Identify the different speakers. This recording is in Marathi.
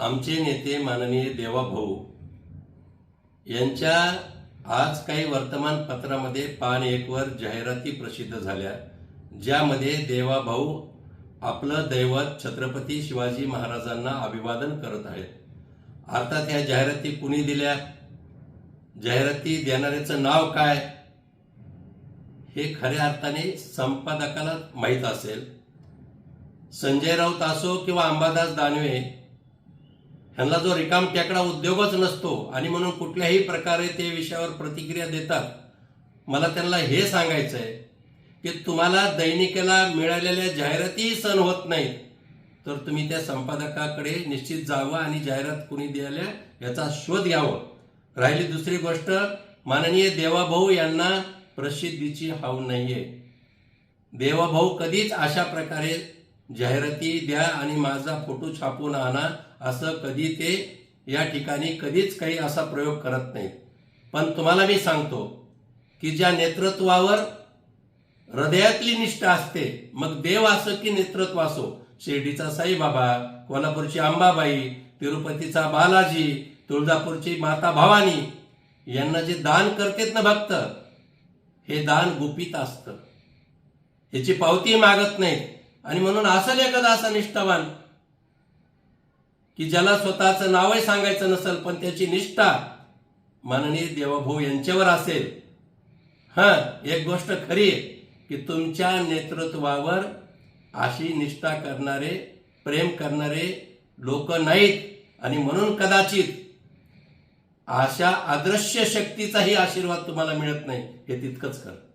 Speaker 1: आमचे नेते माननीय देवाभाऊ यांच्या आज काही वर्तमानपत्रामध्ये पान एकवर जाहिराती प्रसिद्ध झाल्या ज्यामध्ये देवाभाऊ आपलं दैवत छत्रपती शिवाजी महाराजांना अभिवादन करत आहेत. अर्थात ह्या जाहिराती कुणी दिल्या? जाहिराती देणाऱ्याचं नाव काय? हे खऱ्या अर्थाने संपादकाला माहीत असेल. संजय राऊत असो किंवा अंबादास दानवे ह्यांना जो रिकाम टेकडा उद्योगच नसतो आणि म्हणून कुठल्याही प्रकारे ते विषयावर प्रतिक्रिया देतात मला त्यांना हे सांगायचं आहे की तुम्हाला दैनिकेला मिळालेल्या जाहिरातीही सण होत नाहीत तर तुम्ही त्या संपादकाकडे निश्चित जावं आणि जाहिरात कुणी द्यायला याचा शोध घ्यावा. राहिली दुसरी गोष्ट माननीय देवाभाऊ यांना प्रसिद्धीची हाव नाहीये. देवाभाऊ कधीच अशा प्रकारे जाहिराती द्या आणि माझा फोटो छापून आणा. असं कधी ते या ठिकाणी कधीच काही असा प्रयोग करत नाहीत. पण तुम्हाला मी सांगतो की ज्या नेतृत्वावर हृदयातली निष्ठा असते मग देव असो की नेतृत्व असो? शिर्डीचा साईबाबा कोल्हापूरची अंबाबाई तिरुपतीचा बालाजी तुळजापूरची माता भवानी यांना जे दान करतेत ना भक्त हे दान गुपित असतं. ह्याची पावती मागत नाहीत. आणि म्हणून असेल एखादा असा निष्ठावान की ज्याला स्वतःचं नावही सांगायचं नसेल पण त्याची निष्ठा माननीय देवाभाऊ यांच्यावर असेल हा एक गोष्ट खरी आहे की तुमच्या नेतृत्वावर अशी निष्ठा करणारे प्रेम करणारे लोक नाहीत. आणि म्हणून कदाचित अशा अदृश्य शक्तीचाही आशीर्वाद तुम्हाला मिळत नाही हे तितकंच खरं.